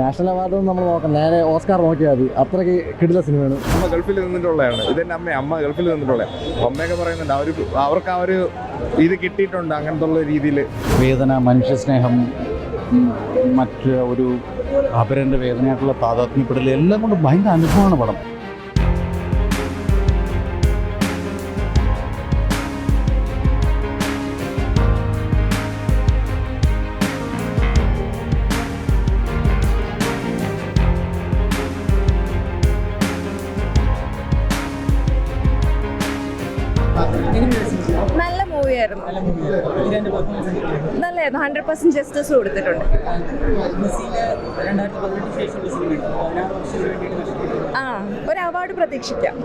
National award നമ്മൾ നോക്കാം നേരെ ഓസ്കാർ നോക്കിയാൽ മതി. അത്രയ്ക്ക് കിടില സിനിമയാണ്. അമ്മ ഗൾഫിൽ നിന്നിട്ടുള്ളതാണ്. ഇതെന്നെ അമ്മ അമ്മ ഗൾഫിൽ നിന്നിട്ടുള്ള. അമ്മയൊക്കെ പറയുന്നുണ്ട് അവർ അവർക്ക് ആ ഒരു ഇത് കിട്ടിയിട്ടുണ്ട് അങ്ങനത്തെ ഉള്ള രീതിയിൽ വേദന മനുഷ്യ സ്നേഹം മറ്റ് ഒരു അപരന്റെ വേദനയായിട്ടുള്ള താതാത്മ്യപ്പെടൽ എല്ലാം കൊണ്ട് ഭയങ്കര അനുഭവമാണ് പടം. നല്ല മൂവിയായിരുന്നു. നല്ലായിരുന്നു. ഹൺഡ്രഡ് പെർസെന്റ് ജസ്റ്റിസ് കൊടുത്തിട്ടുണ്ട്. ആ ഒരു അവാർഡ് പ്രതീക്ഷിക്കാം.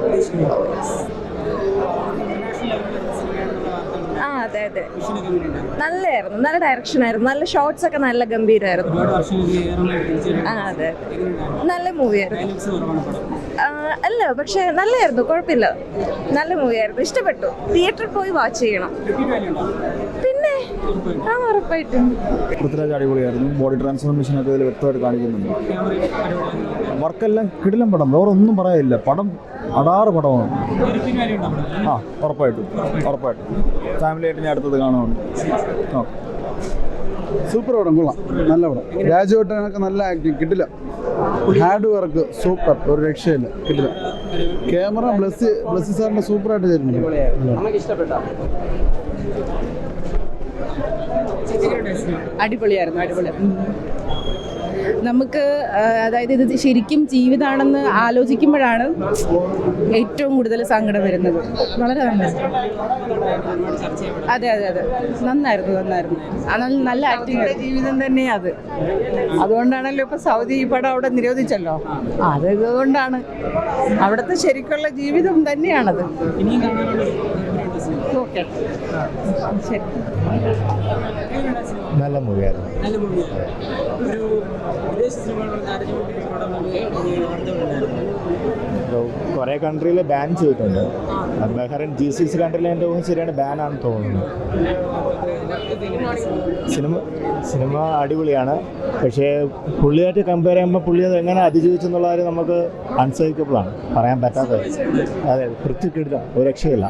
ആ അതെ അതെ. നല്ലായിരുന്നു. നല്ല ഡയറക്ഷൻ ആയിരുന്നു. നല്ല ഷോർട്സ് ഒക്കെ നല്ല ഗംഭീരമായിരുന്നു ആ അതെ നല്ല മൂവിയായിരുന്നു. ആ, അല്ല പക്ഷെ നല്ലായിരുന്നു കുഴപ്പമില്ല. നല്ല മൂവിയായിരുന്നു ഇഷ്ടപ്പെട്ടു. തിയേറ്ററിൽ പോയി വാച്ച് ചെയ്യണം. പിന്നെ ആ ഉറപ്പായിട്ടും പൃഥ്വിരാജ് അടിപൊളിയായിരുന്നു. ബോഡി ട്രാൻസ്ഫോർമേഷൻ ഒക്കെ ഇതിൽ വ്യക്തമായിട്ട് കാണിക്കുന്നുണ്ട്. വർക്കെല്ലാം കിടിലം പടം വേറെ ഒന്നും പറയാനില്ല. പടം അടാറ് പടമാണ്. ആ ഉറപ്പായിട്ടും ഉറപ്പായിട്ടും. ഫാമിലി ആയിട്ട് ഞാൻ അടുത്തത് കാണുന്നുണ്ട് ഓക്കെ സൂപ്പർ പടം കൊള്ളാം. നല്ല പടം. രാജുവേട്ടനൊക്കെ നല്ല ആക്ടിങ് കിട്ടില്ല ഹാർഡ് വർക്ക് സൂപ്പർ ഒരു രക്ഷയില്ല കിട്ടില്ല ക്യാമറ ബ്ലസ് ബ്ലസ് സാറിന്റെ സൂപ്പർ ആയിട്ട് തരുന്നുണ്ട് അടിപൊളിയായിരുന്നു അടിപൊളി. നമുക്ക് അതായത് ഇത് ശരിക്കും ജീവിതമാണെന്ന് ആലോചിക്കുമ്പോഴാണ് ഏറ്റവും കൂടുതൽ സങ്കടം വരുന്നത്. വളരെ നന്നായിരുന്നു. അതെ അതെ അതെ. നന്നായിരുന്നു നന്നായിരുന്നു. നല്ല- ആക്ടിങ് ജീവിതം തന്നെയാ അത്. അതുകൊണ്ടാണല്ലോ ഇപ്പൊ സൗദി ഈ പടം അവിടെ നിരോധിച്ചല്ലോ. അത് ഇതുകൊണ്ടാണ്. അവിടുത്തെ ശരിക്കുള്ള ജീവിതം തന്നെയാണത്. ഓക്കെ. ശരി. നല്ല മൂവിയായിരുന്നു. കുറേ കൺട്രിയിൽ ബാൻ ചെയ്തിട്ടുണ്ട്. ബഹ്റൈൻ ജി സി സി കൺട്രിയിൽ എന്റെ ശരിയാണ് ബാനാണെന്ന് തോന്നുന്നു. സിനിമ സിനിമ അടിപൊളിയാണ്. പക്ഷേ പുള്ളിയായിട്ട് കമ്പയർ ചെയ്യുമ്പോൾ പുള്ളി അത് എങ്ങനെ അതിജീവിച്ചെന്നുള്ള കാര്യം നമുക്ക് അൺസഹിക്കബിളാണ് പറയാൻ പറ്റാത്തത് അതെ പൃഥ്വിക്കിടില്ല ഒരു രക്ഷയില്ല.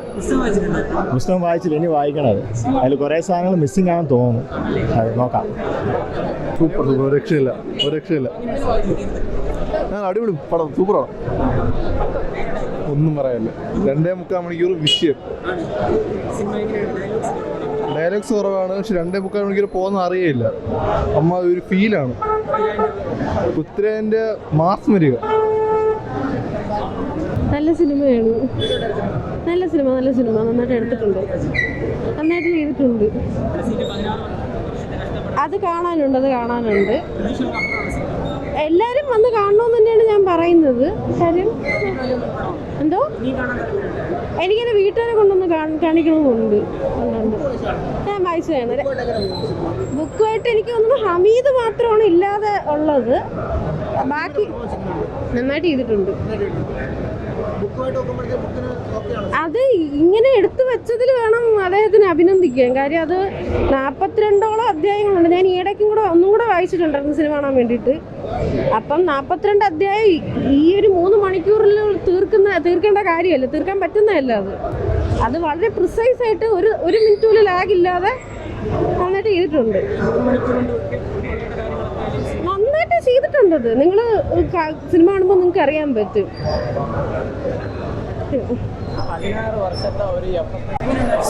പുസ്തകം വായിച്ചില്ല ഇനി വായിക്കണത്. അതിൽ കുറേ സാധനങ്ങൾ മിസ്സിംഗ് ആണെന്ന് തോന്നുന്നു. അത് നോക്കാം. Super super. രക്ഷയില്ല. ഒരു രക്ഷയില്ല. അടിപൊളി പടം സൂപ്പറാണ് ഒന്നും പറയാനില്ല. രണ്ടേ മുക്കാൽ മണിക്കൂർ വിഷയം. ഡയലോഗ്സ് കുറവാണ് പക്ഷെ രണ്ടേ മുക്കാൽ മണിക്കൂർ പോകുന്ന അറിയില്ല അമ്മ ഒരു ഫീലാണ് ഉത്തരേന്റെ മാസ് വരിക. നല്ല സിനിമയാണ്. നല്ല സിനിമ നല്ല സിനിമ. നന്നായിട്ട് എടുത്തിട്ടുണ്ട്. നന്നായിട്ട് ചെയ്തിട്ടുണ്ട്. അത് കാണാനുണ്ട് അത് കാണാനുണ്ട്. എല്ലാവരും വന്ന് കാണണമെന്ന് തന്നെയാണ് ഞാൻ പറയുന്നത്. കാര്യം എന്തോ? എനിക്കെന്റെ വീട്ടുകാരെ കൊണ്ടൊന്ന് കാണ- കാണിക്കണമെന്നുണ്ട് ഞാൻ ഞാൻ വായിച്ചതാണ്. ബുക്കുമായിട്ട് എനിക്ക് തോന്നുന്നു ഹമീദ് മാത്രമാണ് ഇല്ലാതെ ഉള്ളത്. ബാക്കി നന്നായിട്ട് ചെയ്തിട്ടുണ്ട്. അത് ഇങ്ങനെ എടുത്തു വെച്ചതിൽ വേണം അദ്ദേഹത്തിന് അഭിനന്ദിക്കാൻ. കാര്യം അത് നാൽപ്പത്തിരണ്ടോളം അധ്യായങ്ങളുണ്ട്. ഞാൻ ഈയിടയ്ക്കും കൂടെ ഒന്നും കൂടെ വായിച്ചിട്ടുണ്ടായിരുന്നു സിനിമ കാണാൻ വേണ്ടിയിട്ട്. അപ്പം നാൽപ്പത്തിരണ്ട് അധ്യായം ഈ- ഒരു മൂന്ന് മണിക്കൂറിൽ തീർക്കുന്ന തീർക്കേണ്ട കാര്യമല്ല? തീർക്കാൻ പറ്റുന്നതല്ല അത്? അത് വളരെ പ്രിസൈസ് ആയിട്ട് ഒരു ഒരു മിനിറ്റ് പോലും ലാഗില്ലാതെ നന്നായിട്ട് ചെയ്തിട്ടുണ്ട് നന്നായിട്ട് ചെയ്തിട്ടുണ്ടത് നിങ്ങൾ സിനിമ കാണുമ്പോൾ നിങ്ങൾക്ക് അറിയാൻ പറ്റും.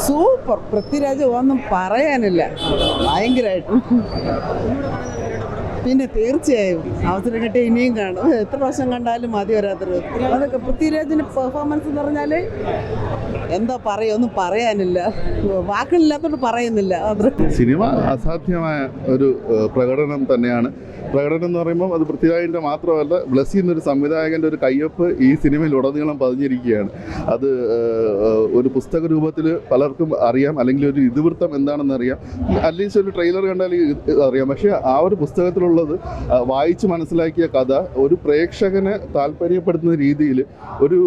സൂപ്പർ. പൃഥ്വിരാജ് ഒന്നും പറയാനില്ല. ഭയങ്കരമായിട്ട് പിന്നെ തീർച്ചയായും അവസരം കിട്ടിയ ഇനിയും കാണും. എത്ര പ്രാവശ്യം കണ്ടാലും മതി വരാത്തത്. അതൊക്കെ പൃഥ്വിരാജിന്റെ പെർഫോമൻസ് എന്ന് പറഞ്ഞാൽ എന്താ പറയുക ഒന്നും പറയാനില്ല. വാക്കുകളില്ലാത്തോണ്ട് പറയുന്നില്ല. അത്ര സിനിമ അസാധ്യമായ ഒരു പ്രകടനം തന്നെയാണ്. പ്രകടനം എന്ന് പറയുമ്പോൾ അത് പൃഥ്വിരാജിന്റെ മാത്രമല്ല ബ്ലസ് എന്നൊരു സംവിധായകന്റെ ഒരു കയ്യൊപ്പ് ഈ സിനിമയിൽ ഉടനീളം പതിഞ്ഞിരിക്കുകയാണ്. അത് ഒരു പുസ്തക രൂപത്തിൽ പലർക്കും അറിയാം അല്ലെങ്കിൽ ഒരു ഇതിവൃത്തം എന്താണെന്ന് അറിയാം. അറ്റ്ലീസ്റ്റ് ഒരു ട്രെയിലർ കണ്ടാൽ അറിയാം. പക്ഷേ ആ ഒരു പുസ്തകത്തിലുള്ളത് വായിച്ച് മനസ്സിലാക്കിയ കഥ ഒരു പ്രേക്ഷകനെ താല്പര്യപ്പെടുത്തുന്ന രീതിയിൽ ഒരു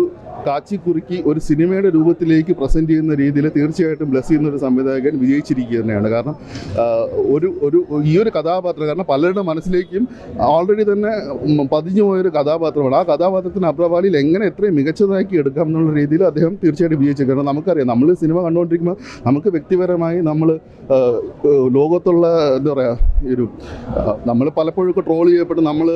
കാച്ചി കുറുക്കി ഒരു സിനിമയുടെ രൂപത്തിലേക്ക് പ്രസന്റ് ചെയ്യുന്ന രീതിയിൽ തീർച്ചയായിട്ടും ബ്ലസ് ചെയ്യുന്ന ഒരു സംവിധായകൻ വിജയിച്ചിരിക്കുക തന്നെയാണ്. കാരണം ഒരു ഒരു ഈ ഒരു കഥാപാത്രം കാരണം പലരുടെ മനസ്സിലേക്കും ഓൾറെഡി തന്നെ പതിഞ്ഞു പോയൊരു കഥാപാത്രമാണ്. ആ കഥാപാത്രത്തിന് അബ്രവാലിയിൽ എങ്ങനെ എത്രയും മികച്ചതാക്കി എടുക്കാം എന്നുള്ള രീതിയിൽ അദ്ദേഹം തീർച്ചയായിട്ടും വിജയിച്ചു. കാരണം നമുക്കറിയാം നമ്മൾ സിനിമ കണ്ടുകൊണ്ടിരിക്കുമ്പോൾ നമുക്ക് വ്യക്തിപരമായി നമ്മൾ ലോകത്തുള്ള എന്താ പറയുക ഒരു നമ്മൾ പലപ്പോഴും ട്രോൾ ചെയ്യപ്പെട്ട് നമ്മൾ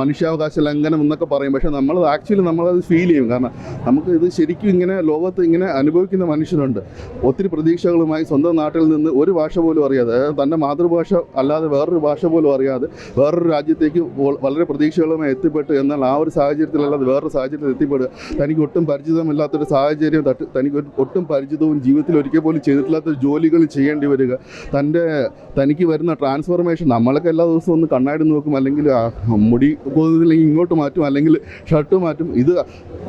മനുഷ്യാവകാശ ലംഘനം എന്നൊക്കെ പറയും. പക്ഷേ നമ്മൾ ആക്ച്വലി നമ്മളത് ഫീൽ ചെയ്യും. കാരണം നമുക്ക് ഇത് ശരിക്കും ഇങ്ങനെ ലോകത്ത് ഇങ്ങനെ അനുഭവിക്കുന്ന മനുഷ്യരുണ്ട്. ഒത്തിരി പ്രതീക്ഷകളുമായി സ്വന്തം നാട്ടിൽ നിന്ന് ഒരു ഭാഷ പോലും അറിയാതെ തന്റെ മാതൃഭാഷ അല്ലാതെ വേറൊരു ഭാഷ പോലും അറിയാതെ വേറൊരു രാജ്യത്തേക്ക് വളരെ പ്രതീക്ഷകളുമായി എത്തിപ്പെട്ട് എന്നാൽ ആ ഒരു സാഹചര്യത്തിലല്ലാതെ വേറൊരു സാഹചര്യത്തിൽ എത്തിപ്പെടുക തനിക്ക് ഒട്ടും പരിചിതമില്ലാത്തൊരു സാഹചര്യം തനിക്ക് ഒട്ടും പരിചിതവും ജീവിതത്തിൽ ഒരിക്കൽ പോലും ചെയ്തിട്ടില്ലാത്ത ജോലികൾ ചെയ്യേണ്ടി വരിക. തന്റെ തനിക്ക് വരുന്ന ട്രാൻസ്ഫോർമേഷൻ നമ്മളൊക്കെ എല്ലാ ദിവസവും ഒന്ന് കണ്ണാടി നോക്കും. അല്ലെങ്കിൽ മുടി പോകുന്നില്ലെങ്കിൽ ഇങ്ങോട്ട് മാറ്റും. അല്ലെങ്കിൽ ഷർട്ട് മാറ്റും. ഇത്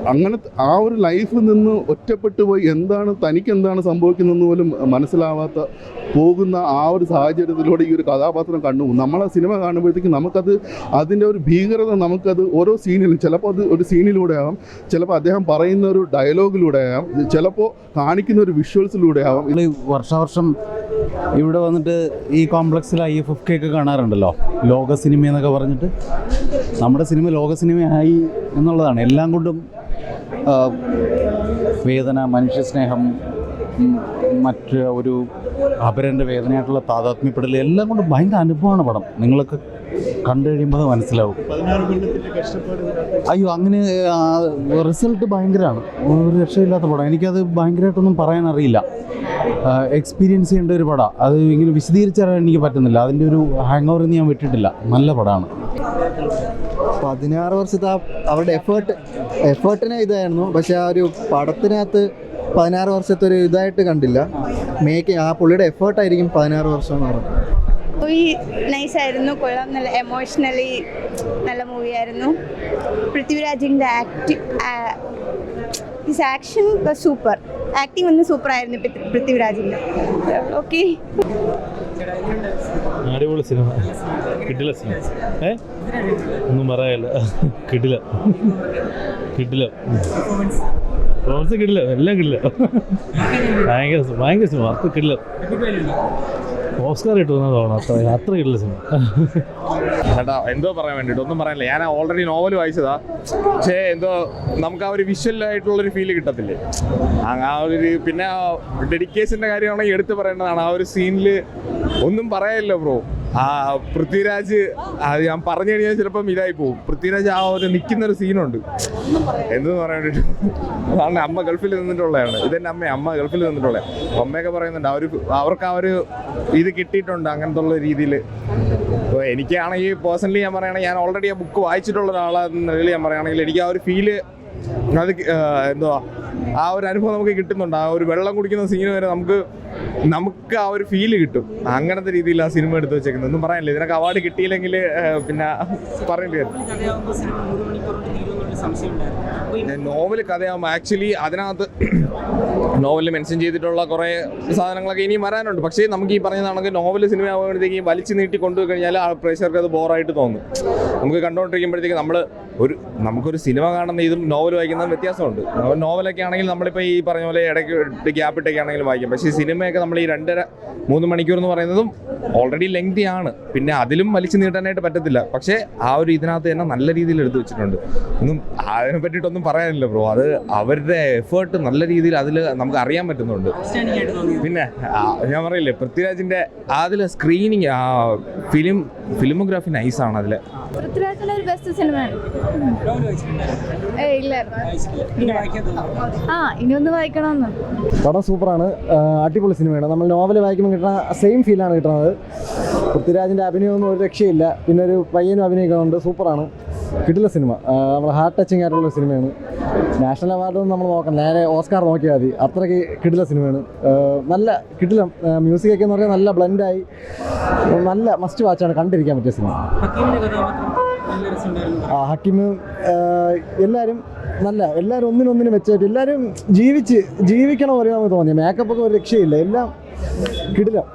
അങ്ങനെ ആ ഒരു ലൈഫിൽ നിന്ന് ഒറ്റപ്പെട്ടു പോയി എന്താണ് തനിക്ക് എന്താണ് സംഭവിക്കുന്നതെന്ന് പോലും മനസ്സിലാവാത്ത പോകുന്ന ആ ഒരു സാഹചര്യത്തിലൂടെ ഈ ഒരു കഥാപാത്രം കണ്ടു നമ്മളെ സിനിമ കാണുമ്പോഴത്തേക്കും നമുക്കത് അതിന്റെ ഒരു ഭീകരത നമുക്കത് ഓരോ സീനിലും ചിലപ്പോൾ അത് ഒരു സീനിലൂടെ ആവാം ചിലപ്പോൾ അദ്ദേഹം പറയുന്ന ഒരു ഡയലോഗിലൂടെ ആവാം ചിലപ്പോൾ കാണിക്കുന്ന ഒരു വിഷ്വൽസിലൂടെ ആവാം. വർഷാവർഷം ഇവിടെ വന്നിട്ട് ഈ കോംപ്ലക്സിൽ ഐ എഫ് എഫ് കെ ഒക്കെ കാണാറുണ്ടല്ലോ. ലോക സിനിമ എന്നൊക്കെ പറഞ്ഞിട്ട്. നമ്മുടെ സിനിമ ലോക സിനിമയായി എന്നുള്ളതാണ്. എല്ലാം കൊണ്ടും വേദന മനുഷ്യ സ്നേഹം മറ്റ് ഒരു അപരന്റെ വേദനയായിട്ടുള്ള താതാത്മ്യപ്പെടൽ എല്ലാം കൊണ്ടും ഭയങ്കര അനുഭവമാണ് പടം. നിങ്ങളൊക്കെ കണ്ടു കഴിയുമ്പോൾ മനസ്സിലാവും. അയ്യോ അങ്ങനെ റിസൾട്ട് ഭയങ്കരമാണ് ഒരു രക്ഷയില്ലാത്ത പടം. എനിക്കത് ഭയങ്കരമായിട്ടൊന്നും പറയാൻ അറിയില്ല എക്സ്പീരിയൻസ് ചെയ്യേണ്ട ഒരു പടം. അത് ഇങ്ങനെ വിശദീകരിച്ചറിയാൻ എനിക്ക് പറ്റുന്നില്ല. അതിന്റെ ഒരു ഹാങ് ഓവർ ഞാൻ വിട്ടിട്ടില്ല. നല്ല പടമാണ് പതിനാറ് വർഷത്തെ അവരുടെ എഫേർട്ട് എഫേർട്ടിനെ ഇതായിരുന്നു. പക്ഷെ ആ ഒരു പടത്തിനകത്ത് പതിനാറ് വർഷത്തെ ഒരു ഇതായിട്ട് കണ്ടില്ല. മേക്ക് ആ പുള്ളിയുടെ എഫേർട്ടായിരിക്കും പതിനാറ് വർഷം എന്ന് പറയുന്നത് മൂവി നൈസായിരുന്നു കൊള്ളാം. നല്ല എമോഷണലി നല്ല മൂവിയായിരുന്നു പൃഥ്വിരാജിന്റെ ആക്ടി ഹിസ് ആക്ഷൻ സൂപ്പർ ആക്ടിങ് ഒന്ന് സൂപ്പർ ആയിരുന്നു പൃഥ്വി- പൃഥ്വിരാജിന്റെ ഓക്കെ അടിപൊളി സിനിമ കിട്ടില്ല സിനിമ ഒന്നും പറയാല്ല കിട്ടില്ല കിട്ടില്ല പെർഫോമൻസ് കിട്ടില്ല എല്ലാം കിട്ടില്ല ഭയങ്കര ഭയങ്കര സിനിമ അത്ര കിട്ടില്ല ഓസ്കാർ കിട്ടുമെന്നാ തോന്നുന്നു അത്ര. അത്ര സിനിമ. ചേട്ടാ എന്തോ പറയാൻ വേണ്ടിട്ട് ഒന്നും പറയാനില്ല. ഞാൻ ഓൾറെഡി നോവൽ വായിച്ചതാ. പക്ഷേ എന്തോ നമുക്ക് ആ ഒരു വിഷ്വൽ ആയിട്ടുള്ളൊരു ഫീൽ കിട്ടത്തില്ലേ? ആ ഒരു പിന്നെ ഡെഡിക്കേഷന്റെ കാര്യമാണെങ്കിൽ എടുത്തു പറയേണ്ടതാണ്. ആ ഒരു സീനിൽ ഒന്നും പറയാനില്ല ബ്രോ ആ പൃഥ്വിരാജ് അത് ഞാൻ പറഞ്ഞു കഴിഞ്ഞാൽ ചിലപ്പം ഇതായി പോകും പൃഥ്വിരാജ് ആ ഒരു നിൽക്കുന്ന ഒരു സീനുണ്ട്. എന്തെന്ന് പറയാൻ വേണ്ടിയിട്ട് അമ്മ ഗൾഫിൽ നിന്നിട്ടുള്ളതാണ്. ഇതെന്റെ അമ്മ അമ്മ ഗൾഫിൽ നിന്നിട്ടുള്ളത് അമ്മയൊക്കെ പറയുന്നുണ്ട് അവർ അവർക്ക് ആ ഒരു ഇത് കിട്ടിയിട്ടുണ്ട് അങ്ങനത്തെ ഉള്ള രീതിയിൽ. ഇപ്പോൾ എനിക്കാണെങ്കിൽ പേഴ്സണലി ഞാൻ പറയുകയാണെങ്കിൽ ഞാൻ ഓൾറെഡി ആ ബുക്ക് വായിച്ചിട്ടുള്ള ഒരാളെന്ന നിലയിൽ ഞാൻ പറയുകയാണെങ്കിൽ എനിക്ക് ആ ഒരു ഫീൽ അത് എന്തുവാ ആ ഒരു അനുഭവം നമുക്ക് കിട്ടുന്നുണ്ട്. ആ ഒരു വെള്ളം കുടിക്കുന്ന സീൻ വരെ നമുക്ക് നമുക്ക് ആ ഒരു ഫീൽ കിട്ടും. അങ്ങനത്തെ രീതിയിൽ ആ സിനിമ എടുത്ത് വെച്ചേക്കുന്നത്. ഒന്നും പറയാനില്ല. ഇതിനൊക്കെ അവാർഡ് കിട്ടിയില്ലെങ്കിൽ പിന്നെ പറയേണ്ടി വരും. നോവൽ കഥയാകുമ്പോൾ ആക്ച്വലി അതിനകത്ത് നോവലിൽ മെൻഷൻ ചെയ്തിട്ടുള്ള കുറേ സാധനങ്ങളൊക്കെ ഇനിയും വരാനുണ്ട്. പക്ഷേ നമുക്ക് ഈ പറഞ്ഞതാണെങ്കിൽ നോവൽ സിനിമ ആകുമ്പോഴത്തേക്ക് വലിച്ചു നീട്ടി കൊണ്ടുപോയി കഴിഞ്ഞാൽ ആ പ്രേക്ഷകർക്ക് അത് ബോറായിട്ട് തോന്നും. നമുക്ക് കണ്ടുകൊണ്ടിരിക്കുമ്പോഴത്തേക്ക് നമ്മൾ ഒരു നമുക്കൊരു സിനിമ കാണുന്ന ഇതും നോവൽ വായിക്കുന്നതും വ്യത്യാസമുണ്ട്. നോവലൊക്കെ ആണെങ്കിൽ നമ്മളിപ്പോൾ ഈ പറഞ്ഞ പോലെ ഇടയ്ക്ക് ഗ്യാപ്പ് ഇട്ടൊക്കെ ആണെങ്കിലും വായിക്കും. പക്ഷേ സിനിമയൊക്കെ നമ്മൾ ഈ രണ്ടര മൂന്ന് മണിക്കൂർ എന്ന് പറയുന്നതും ഓൾറെഡി ലെങ്തി ആണ്. പിന്നെ അതിലും വലിച്ചു നീട്ടാനായിട്ട് പറ്റത്തില്ല. പക്ഷേ ആ ഒരു ഇതിനകത്ത് തന്നെ നല്ല രീതിയിൽ എടുത്തു വെച്ചിട്ടുണ്ട്. ഒന്നും അതിനെ പറ്റിയിട്ടൊന്നും പറയാനില്ല ബ്രോ അത് അവരുടെ എഫേർട്ട് നല്ല രീതിയിൽ അതിൽ നമുക്ക് അറിയാൻ പറ്റുന്നുണ്ട്. പിന്നെ ഞാൻ പറയില്ലേ പൃഥ്വിരാജിന്റെ അതിൽ സ്ക്രീനിങ് ഫിലിം ഫിലിമോഗ്രാഫി നൈസാണ് അതിൽ പൃഥ്വിരാജിന്റെ ഒരു ബെസ്റ്റ് സിനിമയാണ് ആ ഇനി ഒന്ന് വായിക്കണമെന്ന്. പടം സൂപ്പറാണ്. അടിപൊളി സിനിമയാണ് നമ്മൾ നോവൽ വായിക്കുമ്പോൾ കിട്ടുന്ന സെയിം ഫീലാണ് കിട്ടുന്നത്. പൃഥ്വിരാജിന്റെ അഭിനയമൊന്നും ഒരു രക്ഷയില്ല. പിന്നെ ഒരു പയ്യനും അഭിനയിക്കുന്നുണ്ട്. സൂപ്പറാണ്. കിട്ടില്ല സിനിമ. നമ്മൾ ഹാർട്ട് ടച്ചിങ് ആയിട്ടുള്ള സിനിമയാണ്. നാഷണൽ അവാർഡൊന്നും നമ്മൾ നോക്കണം നേരെ ഓസ്കാർ നോക്കിയാൽ മതി. അത്രയ്ക്ക് കിട്ടില്ല സിനിമയാണ്. നല്ല കിട്ടില്ല മ്യൂസിക്കൊക്കെ എന്ന് പറഞ്ഞാൽ നല്ല ബ്ലെൻഡായി നല്ല മസ്റ്റ് വാച്ചാണ് കണ്ടിരിക്കാൻ പറ്റിയ സിനിമ. ആ ഹക്കിമ് എല്ലാവരും നല്ല എല്ലാവരും ഒന്നിനൊന്നിനും വെച്ചായിട്ട് എല്ലാവരും ജീവിച്ച് ജീവിക്കണം പോലെ നമുക്ക് തോന്നി മേക്കപ്പ് ഒക്കെ ഒരു രക്ഷയില്ല. എല്ലാം കിടിലം.